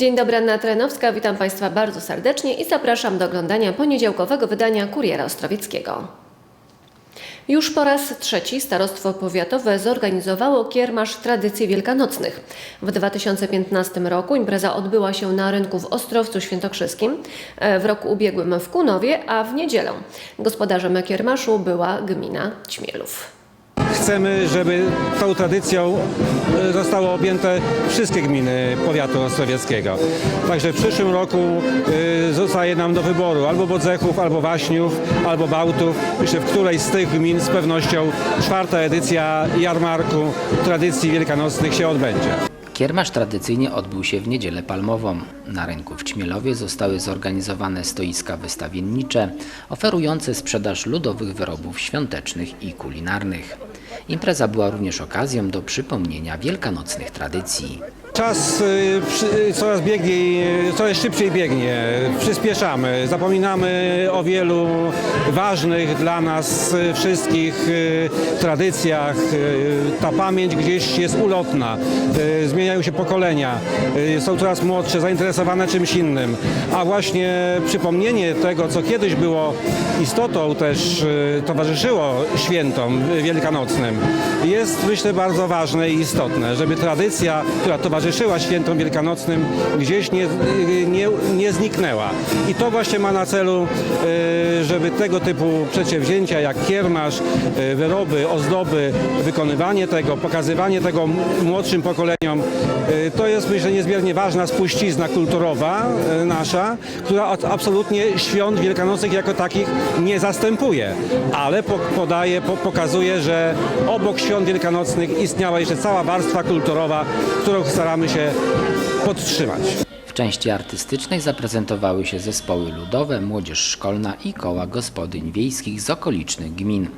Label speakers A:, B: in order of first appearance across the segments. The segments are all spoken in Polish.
A: Dzień dobry, Anna Trenowska. Witam Państwa bardzo serdecznie i zapraszam do oglądania poniedziałkowego wydania Kuriera Ostrowieckiego. Już po raz trzeci Starostwo Powiatowe zorganizowało kiermasz tradycji wielkanocnych. W 2015 roku impreza odbyła się na rynku w Ostrowcu Świętokrzyskim, e, w roku ubiegłym w Kunowie, a w niedzielę. Gospodarzem kiermaszu była gmina Ćmielów.
B: Chcemy, żeby tą tradycją e, zostały objęte wszystkie gminy powiatu ostrowieckiego. Także w przyszłym roku e, zostaje nam do wyboru albo Bodzechów, albo Waśniów, albo Bałtów. Myślę, w którejś z tych gmin z pewnością czwarta edycja jarmarku tradycji wielkanocnych się odbędzie.
C: Kiermasz tradycyjnie odbył się w Niedzielę Palmową. Na rynku w Ćmielowie zostały zorganizowane stoiska wystawiennicze oferujące sprzedaż ludowych wyrobów świątecznych i kulinarnych. Impreza była również okazją do przypomnienia wielkanocnych tradycji.
B: Czas y, przy- coraz biegnie, coraz szybciej biegnie. Przyspieszamy, zapominamy o wielu ważnych dla nas y, wszystkich y, tradycjach. Y, Ta pamięć gdzieś jest ulotna. Y, Zmieniają się pokolenia. Y, Są coraz młodsze, zainteresowane czymś innym. A właśnie przypomnienie tego, co kiedyś było istotą też y, towarzyszyło świętom y, wielkanocnym, jest myślę bardzo ważne i istotne, żeby tradycja, która towarzyszyła świętom wielkanocnym gdzieś nie, nie, nie zniknęła. I to właśnie ma na celu, y, żeby tego typu przedsięwzięcia jak kiermasz, y, wyroby, ozdoby, wykonywanie tego, pokazywanie tego młodszym pokoleniom, y, to jest myślę niezmiernie ważna spuścizna kulturowa nasza, która absolutnie świąt wielkanocnych jako takich nie zastępuje, ale po, podaje, po, pokazuje, że obok świąt wielkanocnych istniała jeszcze cała warstwa kulturowa, którą staramy się podtrzymać.
C: W części artystycznej zaprezentowały się zespoły ludowe, młodzież szkolna i koła gospodyń wiejskich z okolicznych gmin.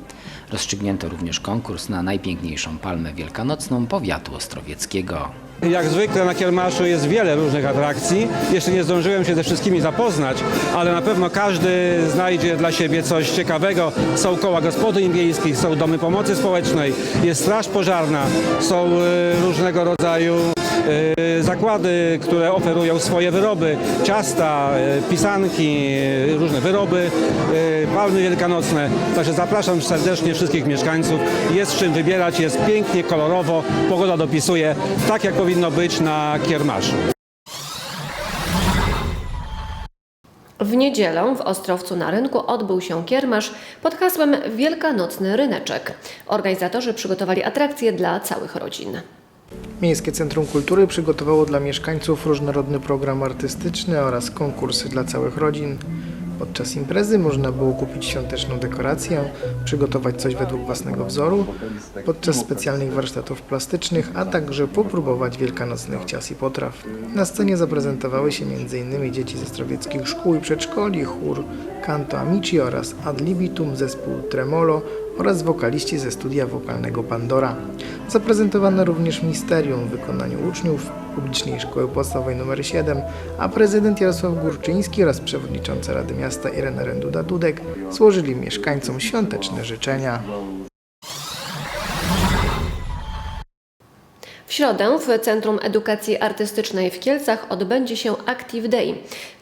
C: Rozstrzygnięto również konkurs na najpiękniejszą palmę wielkanocną powiatu ostrowieckiego.
B: Jak zwykle na Kiermaszu jest wiele różnych atrakcji. Jeszcze nie zdążyłem się ze wszystkimi zapoznać, ale na pewno każdy znajdzie dla siebie coś ciekawego. Są koła gospodyń wiejskich, są domy pomocy społecznej, jest straż pożarna, są e, różnego rodzaju zakłady, które oferują swoje wyroby, ciasta, e, pisanki, e, różne wyroby, e, palmy wielkanocne. Także zapraszam serdecznie wszystkich mieszkańców. Jest czym wybierać, jest pięknie, kolorowo, pogoda dopisuje, tak jak powinno być na Kiermaszu.
A: W niedzielę w Ostrowcu na rynku odbył się kiermasz pod hasłem Wielkanocny Ryneczek. Organizatorzy przygotowali atrakcje dla całych rodzin.
D: Miejskie Centrum Kultury przygotowało dla mieszkańców różnorodny program artystyczny oraz konkursy dla całych rodzin. Podczas imprezy można było kupić świąteczną dekorację, przygotować coś według własnego wzoru, podczas specjalnych warsztatów plastycznych, a także popróbować wielkanocnych ciast i potraw. Na scenie zaprezentowały się m.in. dzieci ze strowieckich szkół i przedszkoli, chór Canto Amici oraz Ad Libitum, zespół Tremolo oraz wokaliści ze studia wokalnego Pandora. Zaprezentowano również misterium w wykonaniu uczniów publicznej szkoły podstawowej nr 7, a prezydent Jarosław Górczyński oraz przewodnicząca Rady Miasta Irena Renduda-Dudek złożyli mieszkańcom świąteczne życzenia.
A: W środę w Centrum Edukacji Artystycznej w Kielcach odbędzie się Active Day,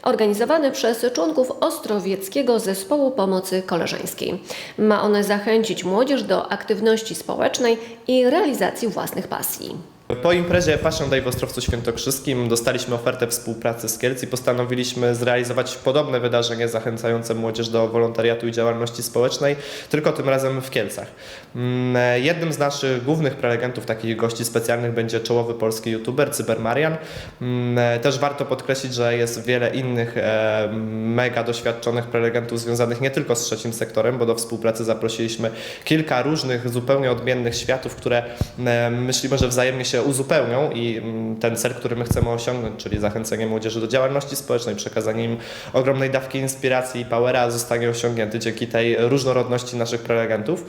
A: organizowany przez członków Ostrowieckiego Zespołu Pomocy Koleżeńskiej. Ma on zachęcić młodzież do aktywności społecznej i realizacji własnych pasji.
E: Po imprezie Passion Day w Ostrowcu Świętokrzyskim dostaliśmy ofertę współpracy z Kielc i postanowiliśmy zrealizować podobne wydarzenie zachęcające młodzież do wolontariatu i działalności społecznej, tylko tym razem w Kielcach. Mm, Jednym z naszych głównych prelegentów, takich gości specjalnych będzie czołowy polski youtuber Cybermarian. Mm, Też warto podkreślić, że jest wiele innych e, mega doświadczonych prelegentów związanych nie tylko z trzecim sektorem, bo do współpracy zaprosiliśmy kilka różnych, zupełnie odmiennych światów, które e, myślimy, że wzajemnie się uzupełnią i mm, ten cel, który my chcemy osiągnąć, czyli zachęcenie młodzieży do działalności społecznej, przekazanie im ogromnej dawki inspiracji i powera zostanie osiągnięty dzięki tej różnorodności naszych prelegentów.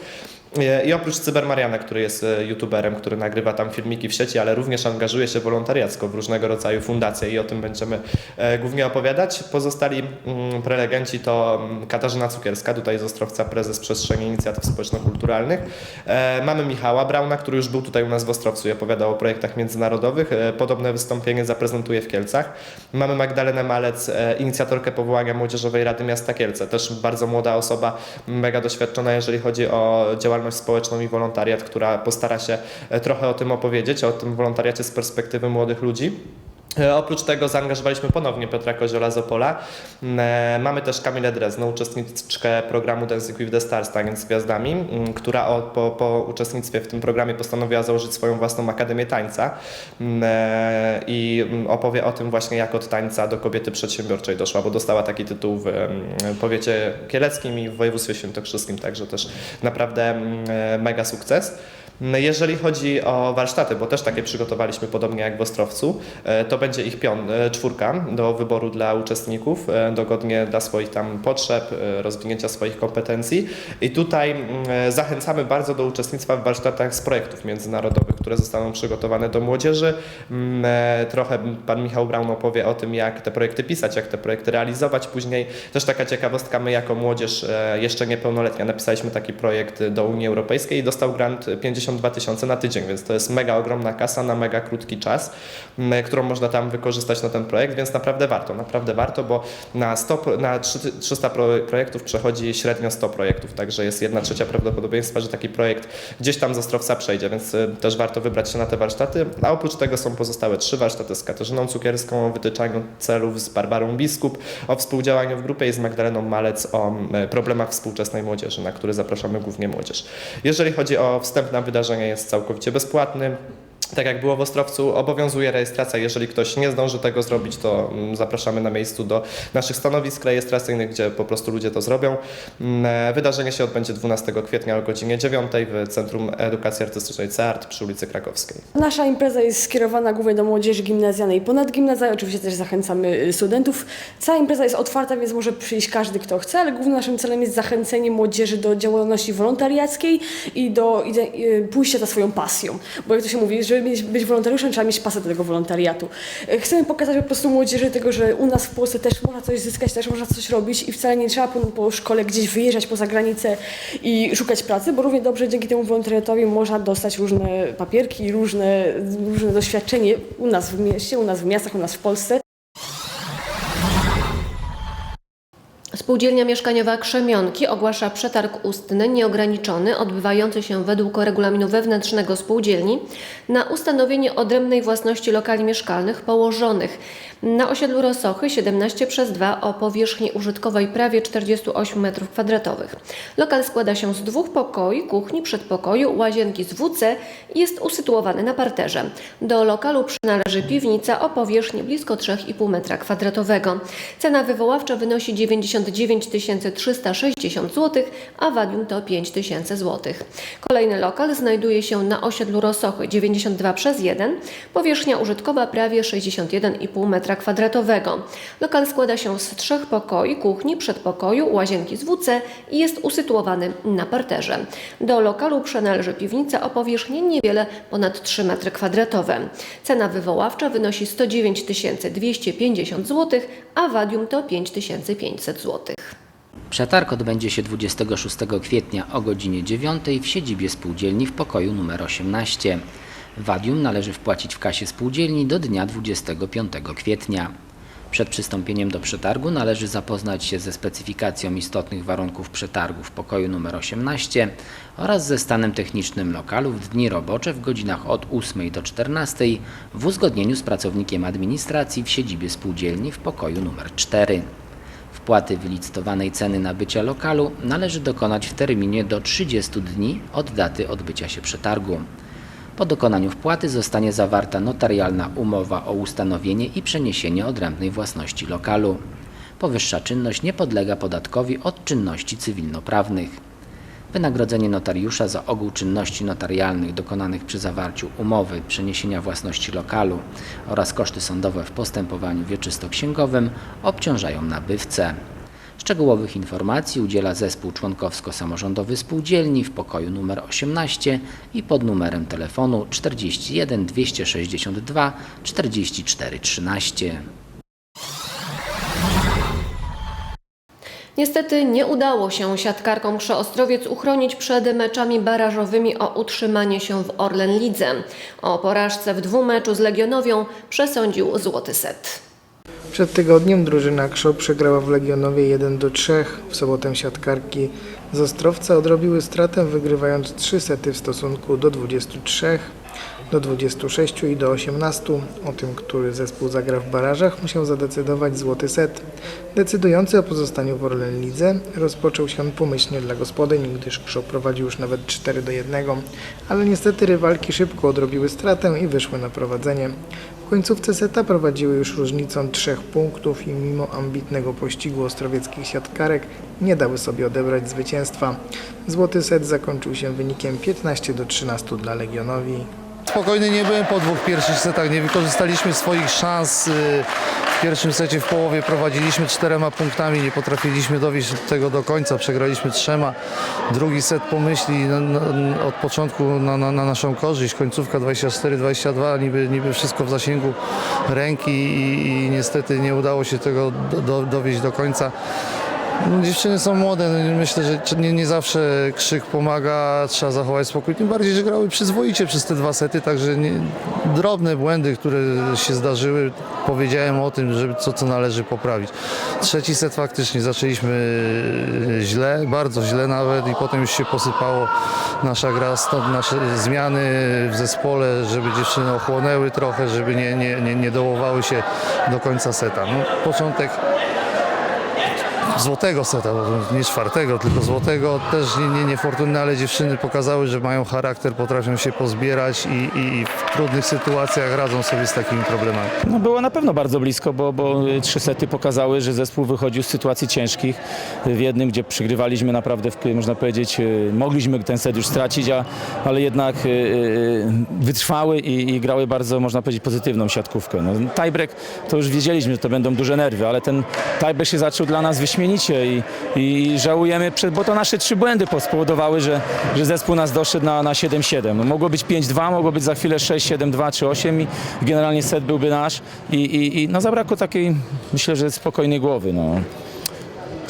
E: E, I oprócz Cybermariana, który jest e, youtuberem, który nagrywa tam filmiki w sieci, ale również angażuje się wolontariacko w różnego rodzaju fundacje i o tym będziemy e, głównie opowiadać. Pozostali mm, prelegenci to mm, Katarzyna Cukierska, tutaj z Ostrowca, prezes Przestrzeni Inicjatyw Społeczno-Kulturalnych. Mamy Michała Brauna, który już był tutaj u nas w Ostrowcu i opowiadał o projektach międzynarodowych. Podobne wystąpienie zaprezentuje w Kielcach. Mamy Magdalenę Malec, inicjatorkę powołania Młodzieżowej Rady Miasta Kielce. Też bardzo młoda osoba, mega doświadczona, jeżeli chodzi o działalność społeczną i wolontariat, która postara się e, trochę o tym opowiedzieć, o tym wolontariacie z perspektywy młodych ludzi. E, Oprócz tego zaangażowaliśmy ponownie Piotra Koziola z Opola. E, Mamy też Kamilę Drezno, uczestniczkę programu Dancing with the Stars, Taniec z Gwiazdami, m, która po, po uczestnictwie w tym programie postanowiła założyć swoją własną Akademię Tańca M, e, i opowie o tym właśnie, jak od tańca do kobiety przedsiębiorczej doszła, bo dostała taki tytuł w powiecie kieleckim i w województwie świętokrzyskim, także też naprawdę mega sukces. No, Jeżeli chodzi o warsztaty, bo też takie przygotowaliśmy podobnie jak w Ostrowcu, e, to będzie ich pion, e, czwórka do wyboru dla uczestników, e, dogodnie dla swoich tam potrzeb, rozwinięcia swoich kompetencji. I tutaj mm, zachęcamy bardzo do uczestnictwa w warsztatach z projektów międzynarodowych, które zostaną przygotowane do młodzieży. Mm, e, Trochę pan Michał Braun opowie o tym, jak te projekty pisać, jak te projekty realizować później. Też taka ciekawostka, my jako młodzież e, jeszcze niepełnoletnia napisaliśmy taki projekt do Unii Europejskiej i dostał grant 52 tysiące na tydzień, więc to jest mega ogromna kasa na mega krótki czas, m, którą można tam wykorzystać na ten projekt, więc naprawdę warto, naprawdę warto, bo na, 100, pro- na 3 300 pro- projektów przechodzi średnio 100 projektów, także jest jedna trzecia prawdopodobieństwa, że taki projekt gdzieś tam z Ostrowca przejdzie, więc też warto wybrać się na te warsztaty, a oprócz tego są pozostałe trzy warsztaty z Katarzyną Cukierską o wytyczaniu celów, z Barbarą Biskup, o współdziałaniu w grupie i z Magdaleną Malec o problemach współczesnej młodzieży, na który zapraszamy głównie młodzież. Jeżeli chodzi o wstęp na wydarzenie, jest całkowicie bezpłatny. Tak jak było w Ostrowcu, obowiązuje rejestracja. Jeżeli ktoś nie zdąży tego zrobić, to mm, zapraszamy na miejscu do naszych stanowisk rejestracyjnych, gdzie po prostu ludzie to zrobią. Mm, e, Wydarzenie się odbędzie 12 kwietnia o godzinie 9 w Centrum Edukacji Artystycznej CEART przy ulicy Krakowskiej.
F: Nasza impreza jest skierowana głównie do młodzieży gimnazjalnej i ponadgimnazjalnej. Oczywiście też zachęcamy y, studentów. Cała impreza jest otwarta, więc może przyjść każdy, kto chce, ale głównym naszym celem jest zachęcenie młodzieży do działalności wolontariackiej i do ide- y, pójścia za swoją pasją. Bo jak to się mówi, mieć, być wolontariuszem, trzeba mieć pasję do tego wolontariatu. Y, Chcemy pokazać po prostu młodzieży tego, że u nas w Polsce też można coś zyskać, też można coś robić i wcale nie trzeba po, po szkole gdzieś wyjeżdżać poza granicę i szukać pracy, bo równie dobrze dzięki temu wolontariatowi można dostać różne papierki, różne, różne doświadczenie u nas w mieście, u nas w miastach, u nas w Polsce.
A: Spółdzielnia Mieszkaniowa Krzemionki ogłasza przetarg ustny nieograniczony odbywający się według regulaminu wewnętrznego spółdzielni na ustanowienie odrębnej własności lokali mieszkalnych położonych na osiedlu Rosochy 17 przez 2 o powierzchni użytkowej prawie 48 m2. Lokal składa się z dwóch pokoi, kuchni, przedpokoju, łazienki z WC i jest usytuowany na parterze. Do lokalu przynależy piwnica o powierzchni blisko 3,5 m2. Cena wywoławcza wynosi 99 360 zł, a wadium to 5 tysięcy zł. Kolejny lokal znajduje się na osiedlu Rosochy 92 przez 1, powierzchnia użytkowa prawie 61,5 m2. Lokal składa się z trzech pokoi, kuchni, przedpokoju, łazienki z WC i jest usytuowany na parterze. Do lokalu przynależy piwnica o powierzchni niewiele ponad 3 m2. Cena wywoławcza wynosi 109 250 zł, a wadium to 5500 zł.
C: Przetarg odbędzie się 26 kwietnia o godzinie 9 w siedzibie spółdzielni w pokoju numer 18. Wadium należy wpłacić w kasie spółdzielni do dnia 25 kwietnia. Przed przystąpieniem do przetargu należy zapoznać się ze specyfikacją istotnych warunków przetargu w pokoju numer 18 oraz ze stanem technicznym lokalu w dni robocze w godzinach od 8 do 14 w uzgodnieniu z pracownikiem administracji w siedzibie spółdzielni w pokoju numer 4. Wpłaty wylicytowanej ceny nabycia lokalu należy dokonać w terminie do 30 dni od daty odbycia się przetargu. Po dokonaniu wpłaty zostanie zawarta notarialna umowa o ustanowienie i przeniesienie odrębnej własności lokalu. Powyższa czynność nie podlega podatkowi od czynności cywilnoprawnych. Wynagrodzenie notariusza za ogół czynności notarialnych dokonanych przy zawarciu umowy przeniesienia własności lokalu oraz koszty sądowe w postępowaniu wieczystoksięgowym obciążają nabywcę. Szczegółowych informacji udziela zespół członkowsko-samorządowy spółdzielni w pokoju numer 18 i pod numerem telefonu 41 262 44 13.
A: Niestety nie udało się siatkarkom Krzo Ostrowiec uchronić przed meczami barażowymi o utrzymanie się w Orlen Lidze. O porażce w dwumeczu z Legionowią przesądził złoty set.
D: Przed tygodniem drużyna Krzop przegrała w Legionowie 1 do 3. W sobotę siatkarki z Ostrowca odrobiły stratę wygrywając 3 sety w stosunku do 23, do 26 i do 18. O tym, który zespół zagra w barażach musiał zadecydować złoty set. Decydujący o pozostaniu w Orlen Lidze rozpoczął się pomyślnie dla gospodyń, gdyż Krzop prowadził już nawet 4 do 1, ale niestety rywalki szybko odrobiły stratę i wyszły na prowadzenie. W końcówce seta prowadziły już różnicą trzech punktów i mimo ambitnego pościgu ostrowieckich siatkarek nie dały sobie odebrać zwycięstwa. Złoty set zakończył się wynikiem 15 do 13 dla Legionowi.
G: Spokojny nie byłem po dwóch pierwszych setach, nie wykorzystaliśmy swoich szans. y, W pierwszym secie w połowie prowadziliśmy czterema punktami, nie potrafiliśmy dowieść tego do końca, przegraliśmy trzema. Drugi set pomyśli od początku na, na, na naszą korzyść, końcówka 24-22, niby, niby wszystko w zasięgu ręki i, i niestety nie udało się tego do, do, dowieść do końca. No, dziewczyny są młode, no, myślę, że nie, nie zawsze krzyk pomaga, trzeba zachować spokój. Tym bardziej, że grały przyzwoicie przez te dwa sety, także nie, drobne błędy, które się zdarzyły, powiedziałem o tym, że co, co należy poprawić. Trzeci set faktycznie zaczęliśmy źle, bardzo źle nawet i potem już się posypało nasza gra, stąd nasze zmiany w zespole, żeby dziewczyny ochłonęły trochę, żeby nie, nie, nie, nie dołowały się do końca seta. No, początek złotego seta, nie czwartego, tylko złotego. Też nie, nie, niefortunne, ale dziewczyny pokazały, że mają charakter, potrafią się pozbierać i, i, i w trudnych sytuacjach radzą sobie z takimi problemami.
H: No było na pewno bardzo blisko, bo, bo trzy sety pokazały, że zespół wychodził z sytuacji ciężkich. W jednym, gdzie przegrywaliśmy naprawdę, można powiedzieć, y, mogliśmy ten set już stracić, a, ale jednak y, y, wytrwały i, i grały bardzo, można powiedzieć, pozytywną siatkówkę. No, tiebreak to już wiedzieliśmy, że to będą duże nerwy, ale ten tiebreak się zaczął dla nas wyśmienicie i, i żałujemy, przed, bo to nasze trzy błędy spowodowały, że, że zespół nas doszedł na, na 7-7. No, mogło być 5-2, mogło być za chwilę 6-7-2 czy 8 i generalnie set byłby nasz i, i, i no zabrakło takiej, myślę, że spokojnej głowy. No.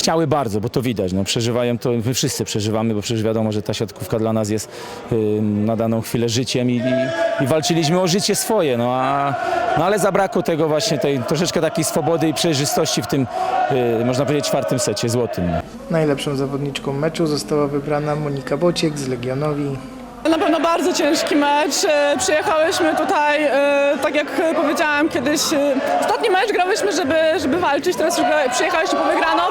H: Chciały bardzo, bo to widać, no, przeżywają to, my wszyscy przeżywamy, bo przecież wiadomo, że ta siatkówka dla nas jest y, na daną chwilę życiem i, i, i walczyliśmy o życie swoje, no, a, no ale zabrakło tego właśnie, tej troszeczkę takiej swobody i przejrzystości w tym, y, można powiedzieć, czwartym secie złotym. No.
D: Najlepszą zawodniczką meczu została wybrana Monika Bociek z Legionowi.
I: Na pewno bardzo ciężki mecz. E, Przyjechałyśmy tutaj, e, tak jak powiedziałam kiedyś, e, ostatni mecz grałyśmy, żeby, żeby walczyć, teraz już przyjechałyśmy po wygraną.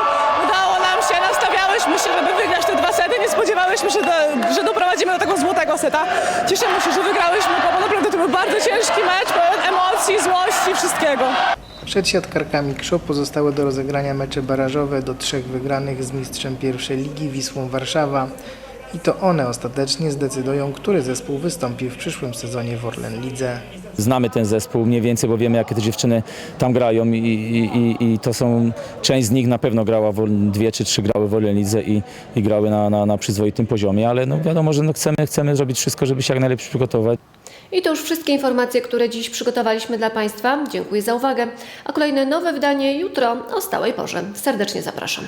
I: Się, nastawiałyśmy się, żeby wygrać te dwa sety, nie spodziewałyśmy się, do, że doprowadzimy do tego złotego seta. Cieszymy się, że wygrałyśmy bo naprawdę to był bardzo ciężki mecz, pełen emocji, złości, wszystkiego.
D: Przed siatkarkami Krzop pozostały do rozegrania mecze barażowe do trzech wygranych z mistrzem pierwszej ligi Wisłą Warszawa. I to one ostatecznie zdecydują, który zespół wystąpi w przyszłym sezonie w Orlen Lidze.
H: Znamy ten zespół mniej więcej, bo wiemy, jakie te dziewczyny tam grają i, i, i, i to są, część z nich na pewno grała, w, dwie czy trzy grały w Orlenidze i, i grały na, na, na przyzwoitym poziomie, ale no wiadomo, że no chcemy, chcemy zrobić wszystko, żeby się jak najlepiej przygotować.
A: I to już wszystkie informacje, które dziś przygotowaliśmy dla Państwa. Dziękuję za uwagę. A kolejne nowe wydanie jutro o stałej porze. Serdecznie zapraszam.